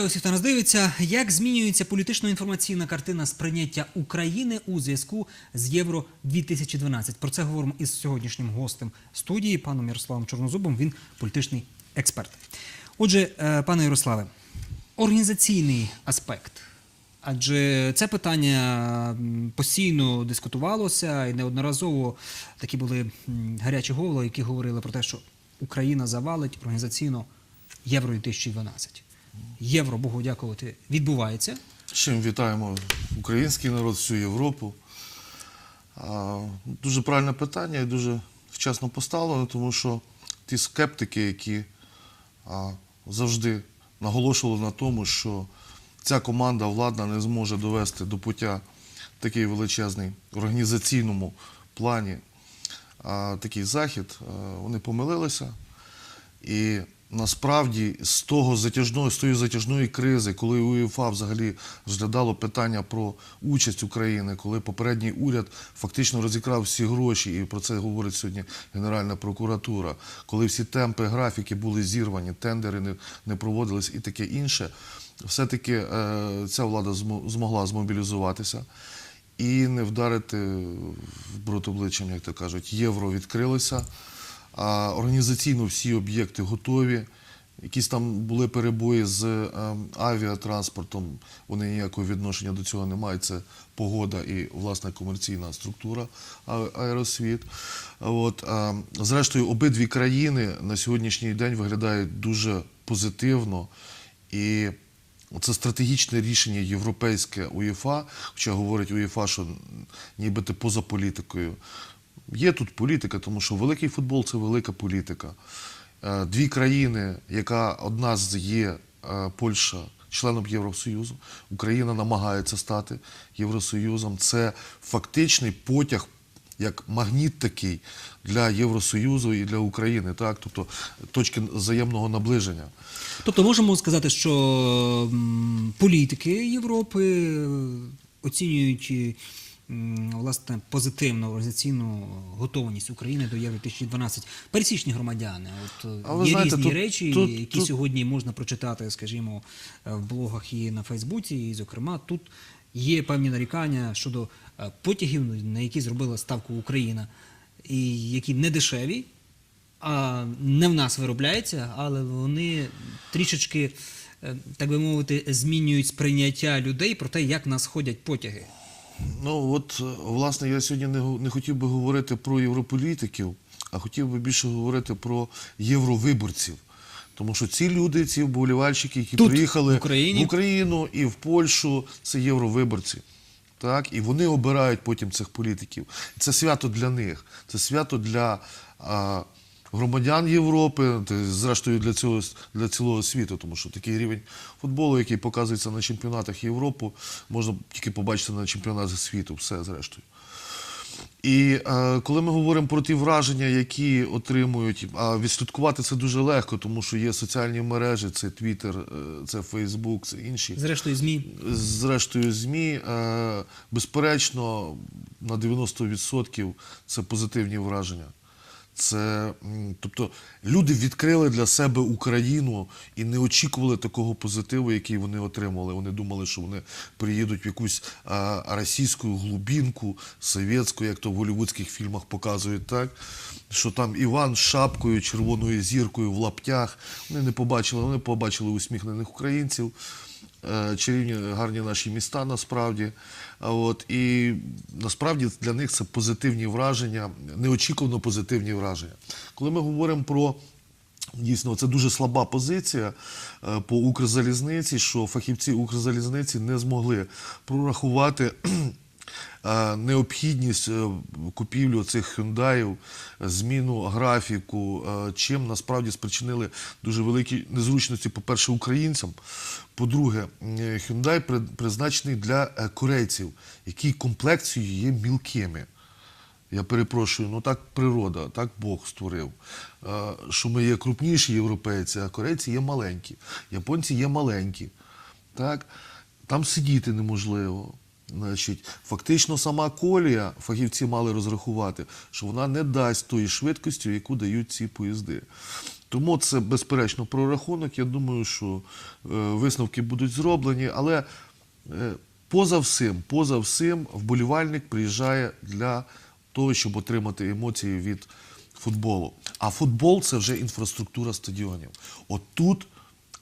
Вітаю усіх, хто нас дивиться. Як змінюється політично-інформаційна картина сприйняття України у зв'язку з Євро 2012 Про це говоримо із сьогоднішнім гостем студії, паном Ярославом Чорнозубом. Він політичний експерт. Отже, е, пане Ярославе, організаційний аспект. Адже це питання постійно дискутувалося і неодноразово такі були гарячі голови, які говорили про те, що Україна завалить організаційно Євро 2012. Євро, Богу дякувати, відбувається. З чим вітаємо український народ, всю Європу. Дуже правильне питання і дуже вчасно поставлено, тому що ті скептики, які завжди наголошували на тому, що ця команда владна не зможе довести до пуття такий величезний організаційному плані такий захід, вони помилилися. І насправді з того затяжної, з тої затяжної кризи, коли УЄФА взагалі розглядало питання про участь України, коли попередній уряд фактично розікрав всі гроші, і про це говорить сьогодні Генеральна прокуратура, коли всі темпи, графіки були зірвані, тендери не, не проводились і таке інше, все-таки е, ця влада змо- змогла змобілізуватися. І не вдарити в брод обличчям, як то кажуть, євро відкрилося. А організаційно всі об'єкти готові. Якісь там були перебої з е, авіатранспортом, вони ніякого відношення до цього не мають. Це погода і власна комерційна структура а- аеросвіт. От, а, зрештою, обидві країни на сьогоднішній день виглядають дуже позитивно. І це стратегічне рішення європейське УЄФА, хоча говорить УЄФА, що нібито поза політикою. Є тут політика, тому що великий футбол це велика політика. Е, Дві країни, яка одна з є е, Польща, членом Євросоюзу, Україна намагається стати Євросоюзом. Це фактичний потяг, як магніт такий для Євросоюзу і для України, так? тобто точки взаємного наближення. Тобто можемо сказати, що політики Європи е, оцінюють власне позитивно організаційну готовність України до Євро 2012. Пересічні громадяни. От е, А ви є знаєте, різні тут- речі, тут- які тут- сьогодні можна прочитати, скажімо, е, в блогах і на Фейсбуці. І, зокрема, тут є певні нарікання щодо е, потягів, на які зробила ставку Україна, і які не дешеві, а не в нас виробляється, але вони трішечки, так би мовити, змінюють сприйняття людей про те, як в нас ходять потяги. Ну от, е, власне, я сьогодні не, не хотів би говорити про європолітиків, а хотів би більше говорити про євровиборців. Тому що ці люди, ці вболівальщики, які Тут, приїхали в Україні. в Україну і в Польщу, це євровиборці. Так? І вони обирають потім цих політиків. Це свято для них, це свято для а, громадян Європи, зрештою для цього для цілого світу, тому що такий рівень футболу, який показується на чемпіонатах Європи, можна тільки побачити на чемпіонатах світу, все зрештою. І е, коли ми говоримо про ті враження, які отримують, а відслідкувати це дуже легко, тому що є соціальні мережі, це Твіттер, це Фейсбук, це інші. Зрештою, ЗМІ. Зрештою, ЗМІ, е, безперечно, на 90% це позитивні враження. Це, тобто, люди відкрили для себе Україну і не очікували такого позитиву, який вони отримали. Вони думали, що вони приїдуть в якусь а, російську глубинку, совєтську, як то в голівудських фільмах показують, так? Що там Іван з шапкою, червоною зіркою в лаптях. Вони не побачили, вони побачили усміхнених українців. Е, чарівні гарні наші міста насправді. От, і насправді для них це позитивні враження, неочікувано позитивні враження. Коли ми говоримо про Дійсно, це дуже слаба позиція е, по Укрзалізниці, що фахівці Укрзалізниці не змогли прорахувати необхідність е, купівлі цих хюндаїв, зміну графіку, е, чим насправді спричинили дуже великі незручності, по-перше, українцям. По-друге, е, при- призначений для е, корейців, які комплекцією є мілкими. Я перепрошую, ну так природа, так Бог створив. Е, Що ми є крупніші європейці, а корейці є маленькі, японці є маленькі. Так? Там сидіти неможливо. Значить, фактично сама колія, фахівці мали розрахувати, що вона не дасть тої швидкості, яку дають ці поїзди. Тому це безперечно прорахунок. Я думаю, що е, висновки будуть зроблені, але е, поза всім, поза всім, вболівальник приїжджає для того, щоб отримати емоції від футболу. А футбол це вже інфраструктура стадіонів. От тут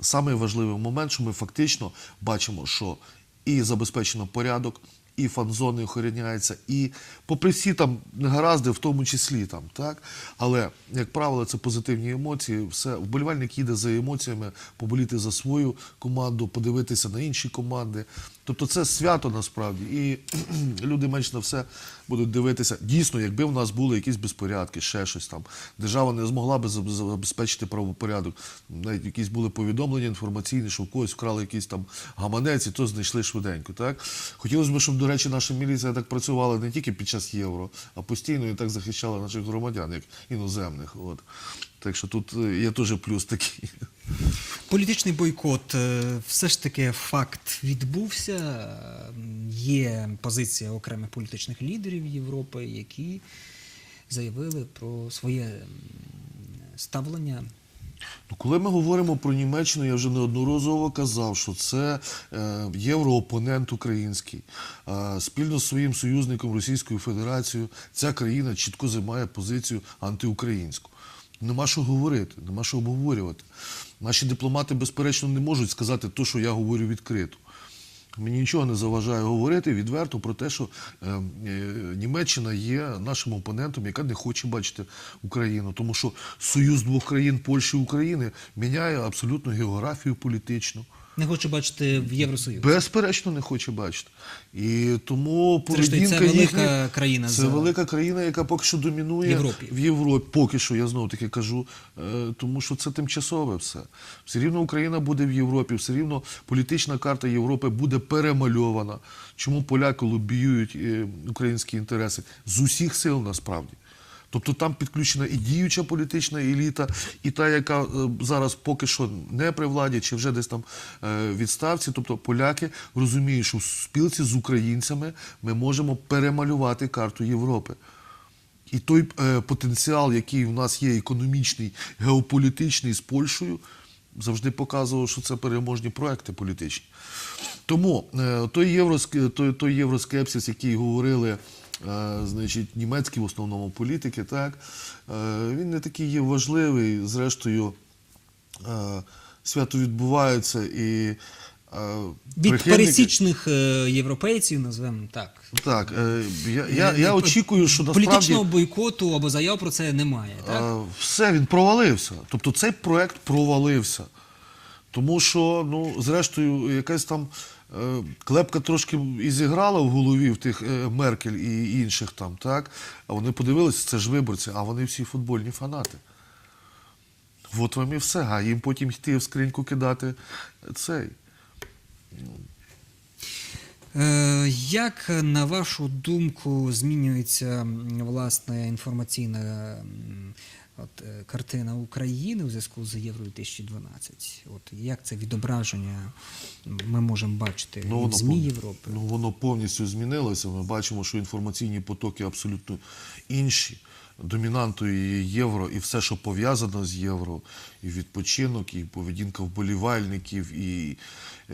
самий момент, що ми фактично бачимо, що і забезпечено порядок, і фан-зони охороняються, і попри всі там негаразди, в тому числі там, так. Але, як правило, це позитивні емоції. Все, вболівальник їде за емоціями, поболіти за свою команду, подивитися на інші команди. Тобто це свято насправді. І люди менш на все будуть дивитися. Дійсно, якби в нас були якісь безпорядки, ще щось там, держава не змогла би забезпечити правопорядок. Навіть якісь були повідомлення інформаційні, що в когось вкрали якийсь там гаманець, і то знайшли швиденько. Так? Хотілося б, щоб, до речі, наша міліція так працювала не тільки під час євро, а постійно і так захищала наших громадян, як іноземних. От. Так що тут е, є теж плюс такий. Політичний бойкот е, все ж таки факт відбувся. Є позиція окремих політичних лідерів Європи, які заявили про своє ставлення. Ну, коли ми говоримо про Німеччину, я вже неодноразово казав, що це е, євроопонент український. Е, спільно з своїм союзником Російською Федерацією ця країна чітко займає позицію антиукраїнську. Нема що говорити, нема що обговорювати. Наші дипломати, безперечно, не можуть сказати те, що я говорю відкрито. Мені нічого не заважає говорити відверто про те, що е, е, Німеччина є нашим опонентом, яка не хоче бачити Україну. Тому що союз двох країн Польщі і України міняє абсолютно географію політичну. Не хочу бачити в Євросоюз. Безперечно, не хоче бачити. І тому Зрештою, це поведінка велика їхня, країна Це за- велика країна, яка поки що домінує Європі. в Європі. Поки що, я знову таки кажу, е, тому що це тимчасове все. Все рівно Україна буде в Європі, все рівно політична карта Європи буде перемальована. Чому поляки лобіюють е, українські інтереси? З усіх сил насправді. Тобто там підключена і діюча політична еліта, і та, яка е, зараз поки що не при владі, чи вже десь там е, відставці. Тобто поляки розуміють, що в спілці з українцями ми можемо перемалювати карту Європи. І той е, потенціал, який в нас є економічний, геополітичний з Польщею, завжди показував, що це переможні проекти політичні. Тому той, євроск... той, той євроскепсис, який говорили, значить, німецькі в основному політики, так, е, він не такий є важливий. Зрештою, е, свято відбувається і. е, Від пересічних е, європейців, назвемо так. Так, е, я, я, я очікую, що насправді. Політичного бойкоту або заяв про це немає. Так? Е, Все, він провалився. Тобто цей проект провалився. Тому що, ну, зрештою, якась там е, клепка трошки і зіграла в голові в тих е, Меркель і інших там, так? А вони подивилися, це ж виборці, а вони всі футбольні фанати. От вам і все. А їм потім йти в скриньку кидати цей. Е, Як, на вашу думку, змінюється власне інформаційна от, е, картина України у зв'язку з Євро 2012? От як це відображення ми можемо бачити і в ЗМІ Європи? Ну, воно повністю змінилося. Ми бачимо, що інформаційні потоки абсолютно інші. Домінантою є євро і все, що пов'язано з євро, і відпочинок, і поведінка вболівальників, і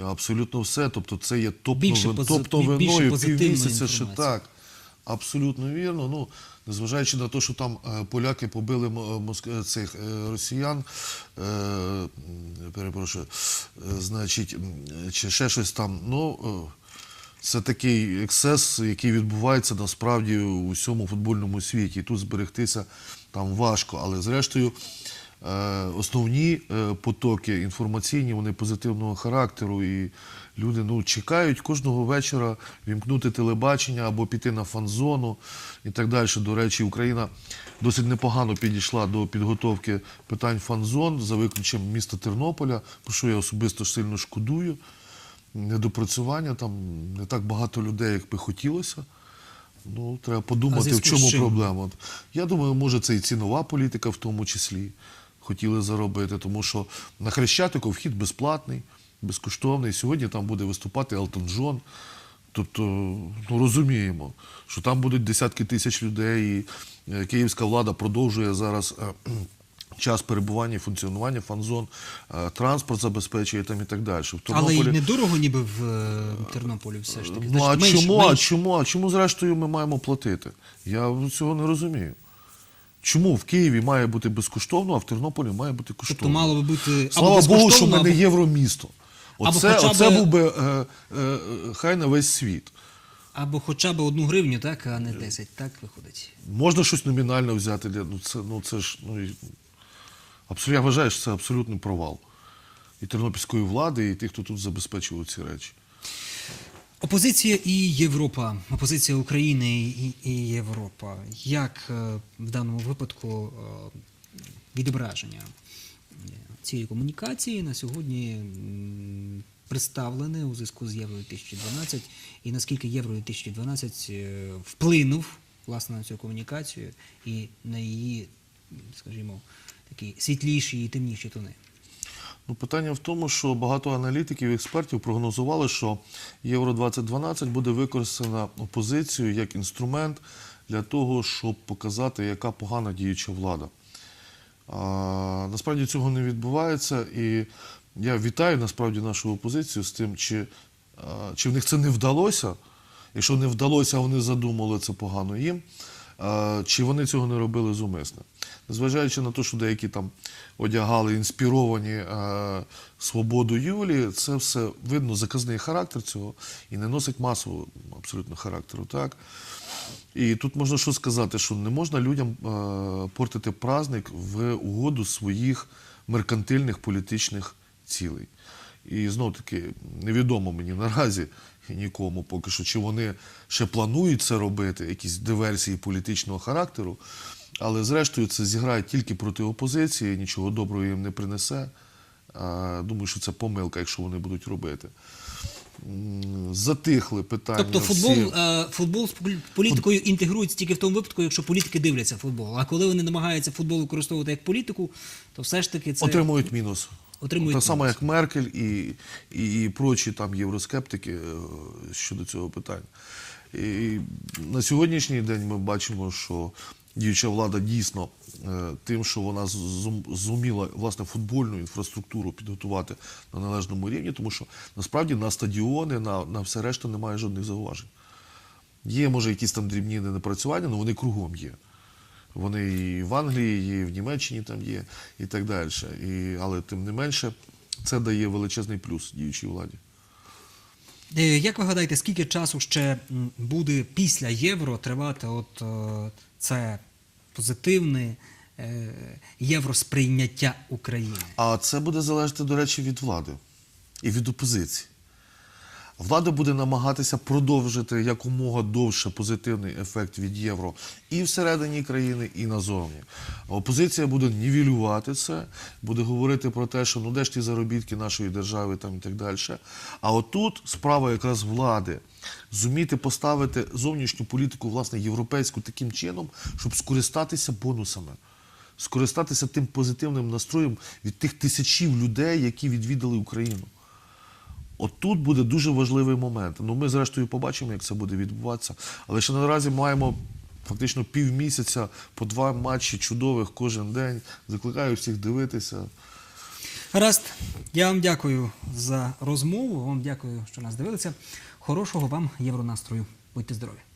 абсолютно все. Тобто це є топ, Більше новин, пози- топ півмісяця. Що так, абсолютно вірно. Ну, незважаючи на те, що там е, поляки побили е, цих е, росіян, перепрошую, значить, чи ще щось там. Ну, це такий ексцес, який відбувається насправді у всьому футбольному світі. І тут зберегтися там важко. Але зрештою, основні е, потоки інформаційні, вони позитивного характеру. І люди ну, чекають кожного вечора вімкнути телебачення або піти на фан-зону і так далі. До речі, Україна досить непогано підійшла до підготовки питань фан-зон за виключенням міста Тернополя, про що я особисто сильно шкодую недопрацювання, там не так багато людей, як би хотілося. Ну, треба подумати, в чому проблема. Я думаю, може, це і цінова політика в тому числі хотіли заробити, тому що на Хрещатику вхід безплатний, безкоштовний. Сьогодні там буде виступати Елтон Джон. Тобто, ну розуміємо, що там будуть десятки тисяч людей, і е, київська влада продовжує зараз. е, час перебування і функціонування фан-зон, е, транспорт забезпечує там і так далі. В Але й Тернополі- недорого ніби в Тернополі все ж таки. Ну, а Значить, менш- чому, а менш. чому, а чому зрештою ми маємо платити? Я цього не розумію. Чому в Києві має бути безкоштовно, а в Тернополі має бути коштовно? Тобто мало би бути або Слава Богу, що ми не або- євромісто. або Оце, хоча оце би- був би е, е, е, хай на весь світ. Або хоча б одну гривню, так, а не 10, так виходить. Можна щось номінально взяти. для- Ну це, ну, це ж ну, і- абсолютно, я вважаю, що це абсолютний провал. І тернопільської влади, і тих, хто тут забезпечував ці речі. Опозиція і Європа, опозиція України і, Європа. Як е, в даному випадку е, відображення цієї комунікації на сьогодні представлене у зв'язку з Євро 2012 і наскільки Євро 2012 е, вплинув власне на цю комунікацію і на її, скажімо, такі світліші і темніші тони. Ну, питання в тому, що багато аналітиків і експертів прогнозували, що Євро 2012 буде використана опозицією як інструмент для того, щоб показати, яка погана діюча влада. А, насправді цього не відбувається, і я вітаю насправді нашу опозицію з тим, чи, а, чи в них це не вдалося. Якщо не вдалося, вони задумали це погано їм. а, Чи вони цього не робили зумисне? Незважаючи на те, що деякі там одягали інспіровані е, свободу Юлії, це все видно заказний характер цього і не носить масового абсолютно характеру. Так? І тут можна що сказати, що не можна людям е, портити праздник в угоду своїх меркантильних політичних цілей. І знов таки невідомо мені наразі нікому поки що, чи вони ще планують це робити, якісь диверсії політичного характеру. Але зрештою це зіграє тільки проти опозиції, нічого доброго їм не принесе. Думаю, що це помилка, якщо вони будуть робити. Затихли питання. Тобто футбол, всі. е, футбол з полі- політикою інтегрується тільки в тому випадку, якщо політики дивляться футбол. А коли вони намагаються футбол використовувати як політику, то все ж таки це Отримують мінус. Отримують так само, як Меркель і, і, і прочі там євроскептики е, щодо цього питання. І на сьогоднішній день ми бачимо, що діюча влада дійсно е, тим, що вона зуміла власне футбольну інфраструктуру підготувати на належному рівні, тому що насправді на стадіони, на, на все решта немає жодних зауважень. Є, може, якісь там дрібні недопрацювання, але вони кругом є. Вони і в Англії, і в Німеччині там є, і так далі. І, але тим не менше, це дає величезний плюс діючій владі. Е, Як ви гадаєте, скільки часу ще буде після євро тривати от е, це позитивне е, євросприйняття України? А це буде залежати, до речі, від влади і від опозиції. Влада буде намагатися продовжити якомога довше позитивний ефект від євро і всередині країни, і назовні. Опозиція буде нівелювати це, буде говорити про те, що ну де ж ті заробітки нашої держави там і так далі. А отут справа якраз влади зуміти поставити зовнішню політику, власне, європейську таким чином, щоб скористатися бонусами скористатися тим позитивним настроєм від тих тисячів людей, які відвідали Україну. От тут буде дуже важливий момент. Ну, ми, зрештою, побачимо, як це буде відбуватися. Але ще наразі маємо фактично півмісяця по два матчі чудових кожен день. Закликаю всіх дивитися. Гаразд, я вам дякую за розмову. Вам дякую, що нас дивилися. Хорошого вам євронастрою. Будьте здорові!